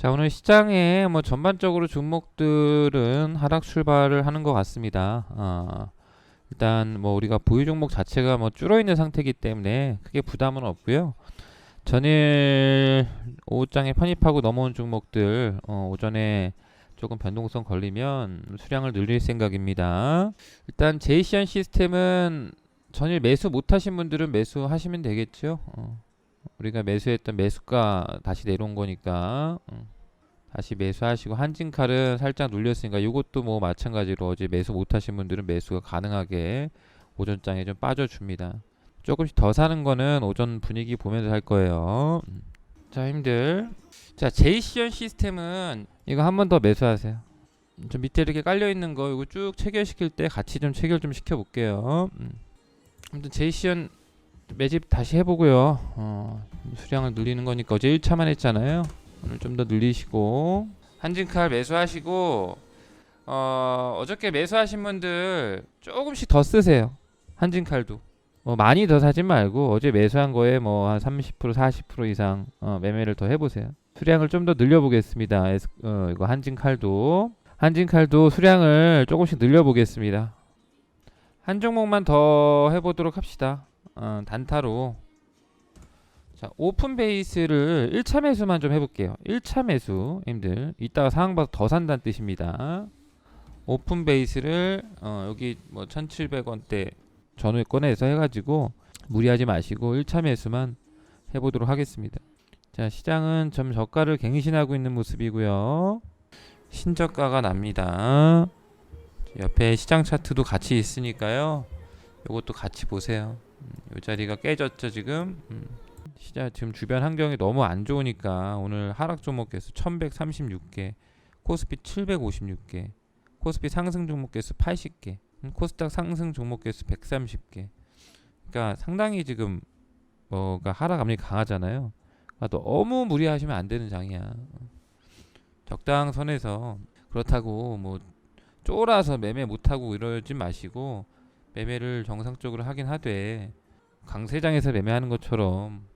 자, 오늘 시장에 뭐 전반적으로 종목들은 하락 출발을 하는 것 같습니다. 어, 일단 뭐 우리가 보유 종목 자체가 뭐 줄어 있는 상태이기 때문에 크게 부담은 없고요. 전일 오후장에 편입하고 넘어온 종목들 어, 오전에 조금 변동성 걸리면 수량을 늘릴 생각입니다. 일단 제이시안 시스템은 전일 매수 못하신 분들은 매수하시면 되겠죠. 어, 우리가 매수했던 매수가 다시 내려온 거니까 어, 다시 매수하시고 한진칼은 살짝 눌렸으니까 이것도 뭐 마찬가지로 어제 매수 못하신 분들은 매수가 가능하게 오전장에 좀 빠져줍니다. 조금씩 더 사는 거는 오전 분위기 보면서 할 거예요. 음. 자 힘들. 자 제이시언 시스템은 이거 한 번 더 매수하세요. 저 밑에 이렇게 깔려 있는 거 이거 쭉 체결시킬 때 같이 좀 체결 좀 시켜 볼게요. 음. 아무튼 제이시언 매집 다시 해보고요. 어, 수량을 늘리는 거니까 어제 1차만 했잖아요. 오늘 좀 더 늘리시고 한진칼 매수하시고 어, 어저께 매수하신 분들 조금씩 더 쓰세요. 한진칼도 뭐 많이 더 사지 말고 어제 매수한 거에 뭐 한 30% 40% 이상 어, 매매를 더 해보세요. 수량을 좀 더 늘려보겠습니다. 어, 이거 한진칼도 한진칼도 수량을 조금씩 늘려보겠습니다. 한 종목만 더 해보도록 합시다. 어, 단타로. 자 오픈 베이스를 1차 매수만 좀 해볼게요. 1차 매수 님들. 이따가 상황 봐서 더 산다는 뜻입니다. 오픈 베이스를 어, 여기 뭐 1700원대 전후에 꺼내서 해가지고 무리하지 마시고 1차 매수만 해보도록 하겠습니다. 자 시장은 점 저가를 갱신하고 있는 모습이고요. 신저가가 납니다. 옆에 시장 차트도 같이 있으니까요. 요것도 같이 보세요 음, 요 자리가 깨졌죠 지금 음. 시장 지금 주변 환경이 너무 안 좋으니까 오늘 하락 종목 개수 1136개, 코스피 756개, 코스피 상승 종목 개수 80개, 음, 코스닥 상승 종목 개수 130개. 그러니까 상당히 지금 뭐가 하락 압력이 강하잖아요. 그러니까 너무 무리하시면 안 되는 장이야. 적당 선에서 그렇다고 뭐 쫄아서 매매 못하고 이러지 마시고 매매를 정상적으로 하긴 하되 강세장에서 매매하는 것처럼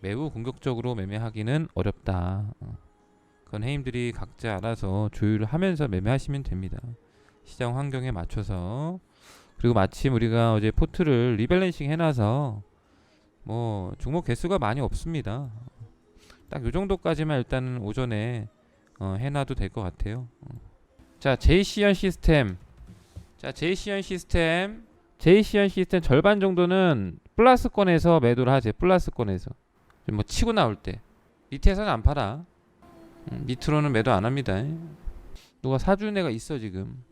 매우 공격적으로 매매하기는 어렵다. 어. 그건 해임들이 각자 알아서 조율을 하면서 매매하시면 됩니다. 시장 환경에 맞춰서 그리고 마침 우리가 어제 포트를 리밸런싱 해놔서 뭐 종목 개수가 많이 없습니다. 딱 요 정도까지만 일단은 오전에 어, 해놔도 될 것 같아요. 어. 자, 제이시언 시스템. 자, 제이시언 시스템. 제이시언 시스템 절반 정도는 플러스권에서 매도를 하세요. 플러스권에서. 뭐 치고 나올 때 밑에서는 안 팔아 음, 밑으로는 매도 안 합니다 누가 사주는 애가 있어 지금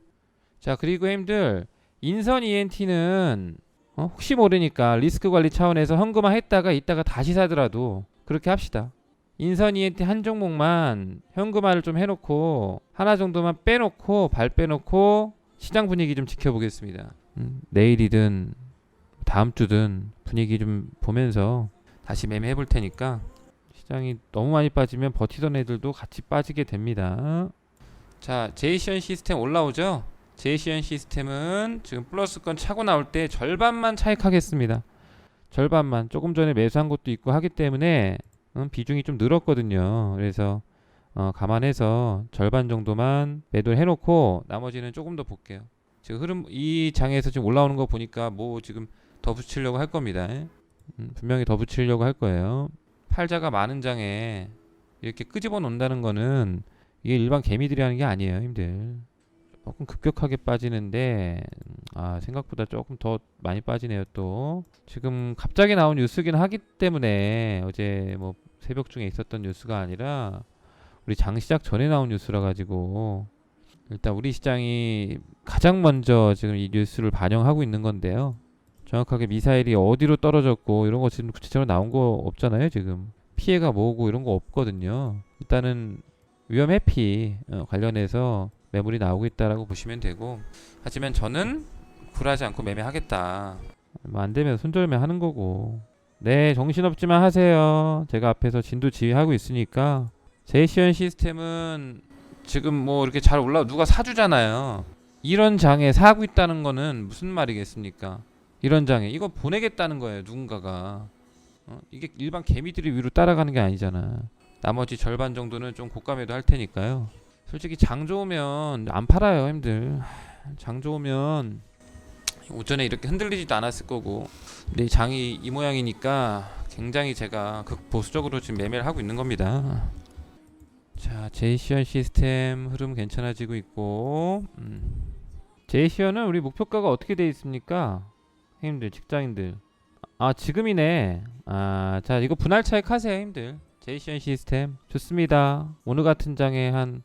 자 그리고 형들 인선 ENT는 어? 혹시 모르니까 리스크 관리 차원에서 현금화 했다가 이따가 다시 사더라도 그렇게 합시다 인선 ENT 한 종목만 현금화를 좀 해놓고 하나 정도만 빼놓고 발 빼놓고 시장 분위기 좀 지켜보겠습니다 음, 내일이든 다음 주든 분위기 좀 보면서 다시 매매해 볼 테니까 시장이 너무 많이 빠지면 버티던 애들도 같이 빠지게 됩니다. 자, 제이시언 시스템 올라오죠? 제이시언 시스템은 지금 플러스권 차고 나올 때 절반만 차익하겠습니다. 절반만 조금 전에 매수한 것도 있고 하기 때문에 음, 비중이 좀 늘었거든요. 그래서 어, 감안해서 절반 정도만 매도를 해놓고 나머지는 조금 더 볼게요. 지금 흐름 이 장에서 지금 올라오는 거 보니까 뭐 지금 더 붙이려고 할 겁니다. 음, 분명히 더 붙이려고 할 거예요. 팔자가 많은 장에 이렇게 끄집어 놓는다는 거는 이게 일반 개미들이 하는 게 아니에요, 힘들. 조금 급격하게 빠지는데 음, 아 생각보다 조금 더 많이 빠지네요 또 지금 갑자기 나온 뉴스긴 하기 때문에 어제 뭐 새벽 중에 있었던 뉴스가 아니라 우리 장 시작 전에 나온 뉴스라 가지고 일단 우리 시장이 가장 먼저 지금 이 뉴스를 반영하고 있는 건데요. 정확하게 미사일이 어디로 떨어졌고 이런 거 지금 구체적으로 나온 거 없잖아요 지금. 피해가 뭐고 이런 거 없거든요. 일단은 위험 회피 어, 관련해서 매물이 나오고 있다라고 보시면 되고. 하지만 저는 굴하지 않고 매매하겠다. 뭐 안 되면 손절매 하는 거고. 네 정신없지만 하세요. 제가 앞에서 진도 지휘하고 있으니까. 제이시언 시스템은 지금 뭐 이렇게 잘 올라 누가 사주잖아요 이런 장에 사고 있다는 거는 무슨 말이겠습니까 이런 장에 이거 보내겠다는 거예요 누군가가 어? 이게 일반 개미들이 위로 따라가는 게 아니잖아 나머지 절반 정도는 좀 고가 매도 할 테니까요. 솔직히 장 좋으면 안 팔아요, 힘들. 장 좋으면 오전에 이렇게 흔들리지도 않았을 거고. 이 장이 이 모양이니까 굉장히 제가 극보수적으로 지금 매매를 하고 있는 겁니다. 자, 제이시언 시스템 흐름 괜찮아지고 있고. 음. 제이시언은 우리 목표가가 어떻게 돼 있습니까? 형님들, 직장인들. 아, 지금이네. 아, 자, 이거 분할 차익 하세요, 형님들. 제이시언 시스템 좋습니다. 오늘 같은 장에 한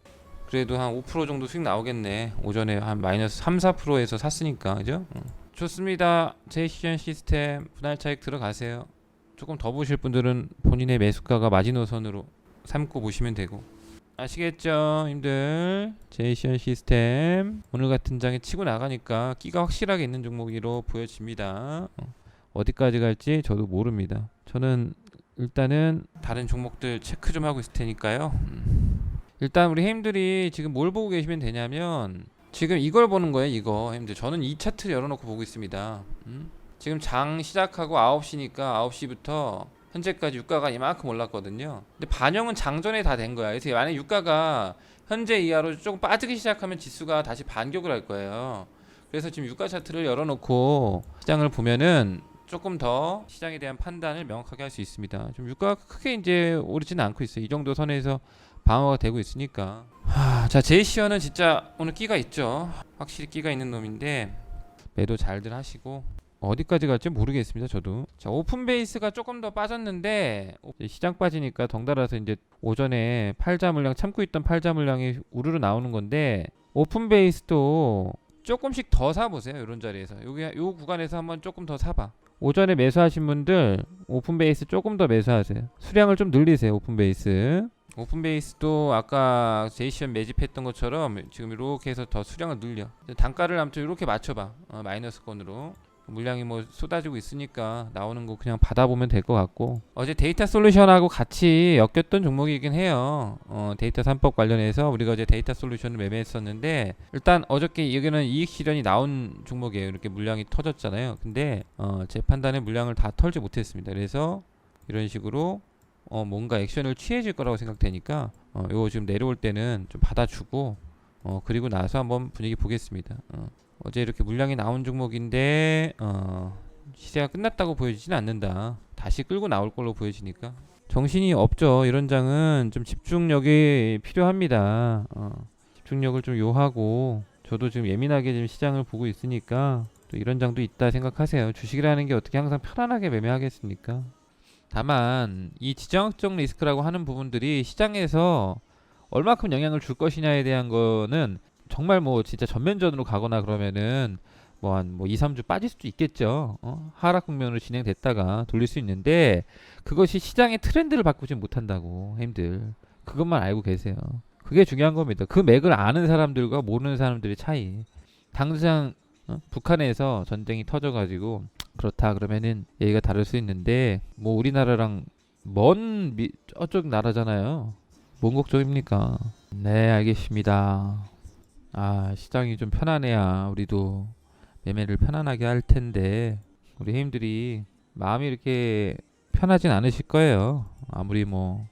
그래도 한 5% 정도 수익 나오겠네. 오전에 한 마이너스 3, 4%에서 샀으니까, 그죠? 응. 좋습니다. 제이시언 시스템 분할 차익 들어가세요. 조금 더 보실 분들은 본인의 매수가가 마지노선으로 삼고 보시면 되고. 아시겠죠, 님들? 제이시언 시스템 오늘 같은 장에 치고 나가니까 끼가 확실하게 있는 종목으로 보여집니다. 어. 어디까지 갈지 저도 모릅니다. 저는 일단은 다른 종목들 체크 좀 하고 있을 테니까요. 음. 일단 우리 햄들이 지금 뭘 보고 계시면 되냐면 지금 이걸 보는 거예요. 이거 햄들. 저는 이 차트를 열어놓고 보고 있습니다. 음? 지금 장 시작하고 9시니까 9시부터 현재까지 유가가 이만큼 올랐거든요. 근데 반영은 장전에 다 된 거야. 그래서 만약 유가가 현재 이하로 조금 빠지기 시작하면 지수가 다시 반격을 할 거예요. 그래서 지금 유가 차트를 열어놓고 시장을 보면은 조금 더 시장에 대한 판단을 명확하게 할 수 있습니다. 좀 유가가 크게 이제 오르지는 않고 있어요. 이 정도 선에서 방어가 되고 있으니까. 하, 자 제이시어는 진짜 오늘 끼가 있죠. 확실히 끼가 있는 놈인데 매도 잘들 하시고 어디까지 갈지 모르겠습니다. 저도. 자 오픈 베이스가 조금 더 빠졌는데 시장 빠지니까 덩달아서 이제 오전에 팔자 물량 참고 있던 팔자 물량이 우르르 나오는 건데 오픈 베이스도 조금씩 더 사보세요. 이런 자리에서 여기 요 구간에서 한번 조금 더 사봐. 오전에 매수하신 분들 오픈 베이스 조금 더 매수하세요. 수량을 좀 늘리세요. 오픈 베이스. 오픈 베이스도 아까 제이시언 매집했던 것처럼 지금 이렇게 해서 더 수량을 늘려. 단가를 아무튼 이렇게 맞춰봐. 어, 마이너스권으로. 물량이 뭐 쏟아지고 있으니까 나오는 거 그냥 받아보면 될 것 같고. 어제 데이터 솔루션하고 같이 엮였던 종목이긴 해요. 어, 데이터 3법 관련해서 우리가 어제 데이터 솔루션을 매매했었는데 일단 어저께 여기는 이익 실현이 나온 종목이에요. 이렇게 물량이 터졌잖아요. 근데 어, 제 판단에 물량을 다 털지 못했습니다. 그래서 이런 식으로 어, 뭔가 액션을 취해질 거라고 생각되니까 어, 요거 지금 내려올 때는 좀 받아주고 어, 그리고 나서 한번 분위기 보겠습니다. 어. 어제 이렇게 물량이 나온 종목인데 어, 시세가 끝났다고 보여지진 않는다. 다시 끌고 나올 걸로 보여지니까 정신이 없죠. 이런 장은 좀 집중력이 필요합니다. 어, 집중력을 좀 요하고 저도 지금 예민하게 지금 시장을 보고 있으니까 또 이런 장도 있다 생각하세요. 주식이라는 게 어떻게 항상 편안하게 매매하겠습니까? 다만 이 지정학적 리스크라고 하는 부분들이 시장에서 얼마큼 영향을 줄 것이냐에 대한 거는 정말 뭐 진짜 전면전으로 가거나 그러면은 뭐한뭐 2, 3주 빠질 수도 있겠죠. 어? 하락 국면으로 진행됐다가 돌릴 수 있는데 그것이 시장의 트렌드를 바꾸지 못한다고 힘들. 그것만 알고 계세요. 그게 중요한 겁니다. 그 맥을 아는 사람들과 모르는 사람들의 차이. 당장 어? 북한에서 전쟁이 터져가지고 그렇다 그러면은 얘기가 다를 수 있는데 뭐 우리나라랑 먼 미, 저쪽 나라잖아요. 뭔 걱정입니까? 네 알겠습니다. 아 시장이 좀 편안해야 우리도 매매를 편안하게 할 텐데 우리 회원들이 마음이 이렇게 편하진 않으실 거예요. 아무리 뭐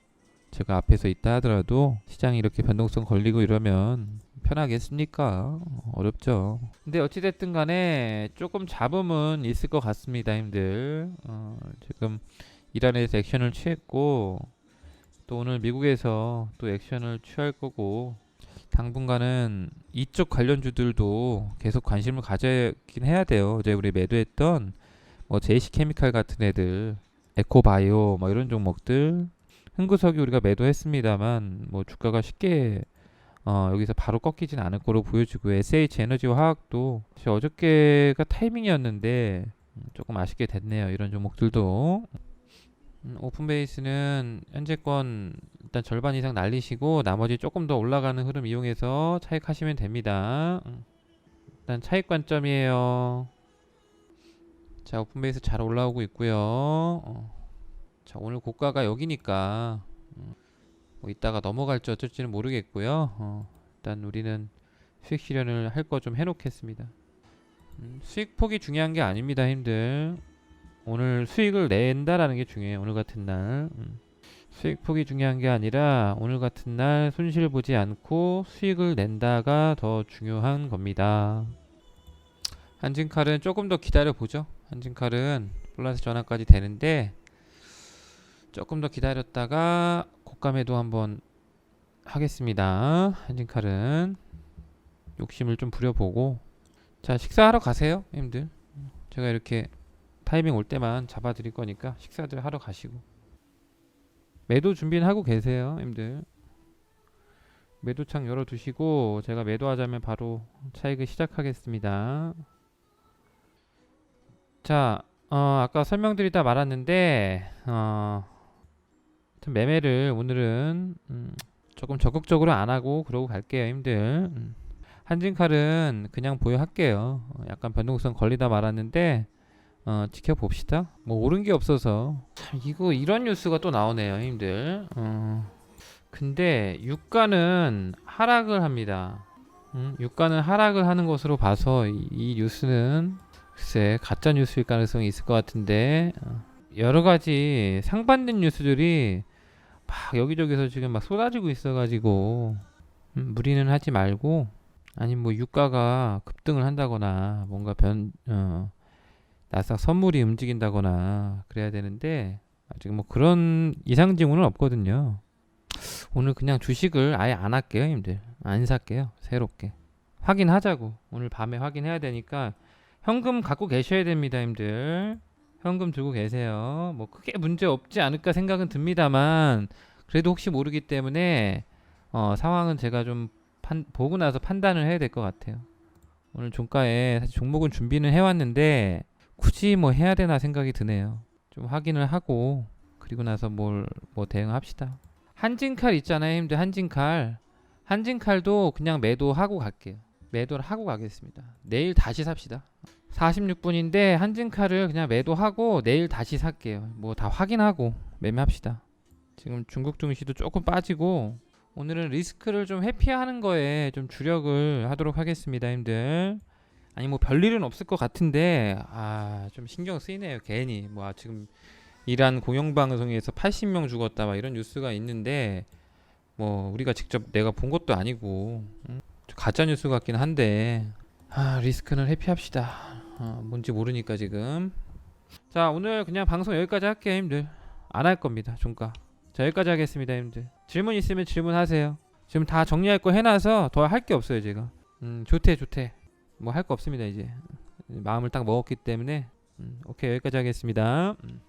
제가 앞에서 있다 하더라도 시장이 이렇게 변동성 걸리고 이러면 편하겠습니까? 어렵죠. 근데 어찌됐든 간에 조금 잡음은 있을 것 같습니다, 힘들. 어, 지금 이란에서 액션을 취했고 또 오늘 미국에서 또 액션을 취할 거고 당분간은 이쪽 관련주들도 계속 관심을 가져긴 해야 돼요. 어제 우리 매도했던 뭐 제이시 케미칼 같은 애들, 에코바이오 뭐 이런 종목들, 흥구석이 우리가 매도했습니다만 뭐 주가가 쉽게 어, 여기서 바로 꺾이진 않을 거로 보여지고 SH 에너지 화학도 어저께가 타이밍이었는데 음, 조금 아쉽게 됐네요. 이런 종목들도 음, 오픈 베이스는 현재권 일단 절반 이상 날리시고 나머지 조금 더 올라가는 흐름 이용해서 차익하시면 됩니다. 음, 일단 차익 관점이에요. 자 오픈 베이스 잘 올라오고 있고요. 어, 자 오늘 고가가 여기니까 음, 뭐 이따가 넘어갈지 어쩔지는 모르겠고요. 어, 일단 우리는 수익 실현을 할 거 좀 해놓겠습니다. 음, 수익 폭이 중요한 게 아닙니다, 힘들. 오늘 수익을 낸다라는 게 중요해요. 오늘 같은 날. 음. 수익 폭이 중요한 게 아니라 오늘 같은 날 손실 보지 않고 수익을 낸다가 더 중요한 겁니다. 한진칼은 조금 더 기다려 보죠. 한진칼은 플러스 전환까지 되는데 조금 더 기다렸다가 매도 한번 하겠습니다. 한진칼은 욕심을 좀 부려보고 자 식사하러 가세요, 형님들. 제가 이렇게 타이밍 올 때만 잡아드릴 거니까 식사들 하러 가시고 매도 준비는 하고 계세요, 형님들. 매도창 열어두시고 제가 매도하자면 바로 차익을 시작하겠습니다. 자, 어, 아까 설명드리다 말았는데 어, 매매를 오늘은 음, 조금 적극적으로 안 하고 그러고 갈게요, 힘들. 음. 한진칼은 그냥 보유할게요. 어, 약간 변동성 걸리다 말았는데 어, 지켜봅시다. 뭐 옳은 게 없어서 참 이거 이런 뉴스가 또 나오네요, 힘들. 어, 근데 유가는 하락을 합니다. 음, 유가는 하락을 하는 것으로 봐서 이, 이 뉴스는 글쎄 가짜 뉴스일 가능성이 있을 것 같은데 어, 여러 가지 상반된 뉴스들이 막 여기저기서 지금 막 쏟아지고 있어가지고 음, 무리는 하지 말고 아니 뭐 유가가 급등을 한다거나 뭔가 변 어, 나삭 선물이 움직인다거나 그래야 되는데 아직 뭐 그런 이상 징후는 없거든요. 오늘 그냥 주식을 아예 안 할게요, 님들. 안 살게요. 새롭게. 확인하자고. 오늘 밤에 확인해야 되니까 현금 갖고 계셔야 됩니다, 님들. 현금 들고 계세요. 뭐 크게 문제 없지 않을까 생각은 듭니다만 그래도 혹시 모르기 때문에 어, 상황은 제가 좀 판, 보고 나서 판단을 해야 될 것 같아요. 오늘 종가에 사실 종목은 준비는 해왔는데 굳이 뭐 해야 되나 생각이 드네요. 좀 확인을 하고 그리고 나서 뭘 뭐 대응합시다. 한진칼 있잖아요, 힘들 한진칼. 한진칼도 그냥 매도하고 갈게요. 매도를 하고 가겠습니다. 내일 다시 삽시다. 46분인데 한진칼을 그냥 매도하고 내일 다시 살게요. 뭐 다 확인하고 매매합시다. 지금 중국 증시도 조금 빠지고 오늘은 리스크를 좀 회피하는 거에 좀 주력을 하도록 하겠습니다, 힘들. 아니 뭐 별일은 없을 것 같은데 아 좀 신경 쓰이네요, 괜히. 뭐 아, 지금 이란 공영방송에서 80명 죽었다 막 이런 뉴스가 있는데 뭐 우리가 직접 내가 본 것도 아니고 음? 가짜 뉴스 같긴 한데 아 리스크는 회피합시다. 어, 뭔지 모르니까 지금. 자 오늘 그냥 방송 여기까지 할게요, 힘들. 안 할 겁니다, 종가. 자 여기까지 하겠습니다, 힘들. 질문 있으면 질문하세요. 지금 다 정리할 거 해놔서 더 할 게 없어요, 제가. 음 좋대, 좋대. 뭐 할 거 없습니다, 이제. 마음을 딱 먹었기 때문에. 음, 오케이 여기까지 하겠습니다. 음.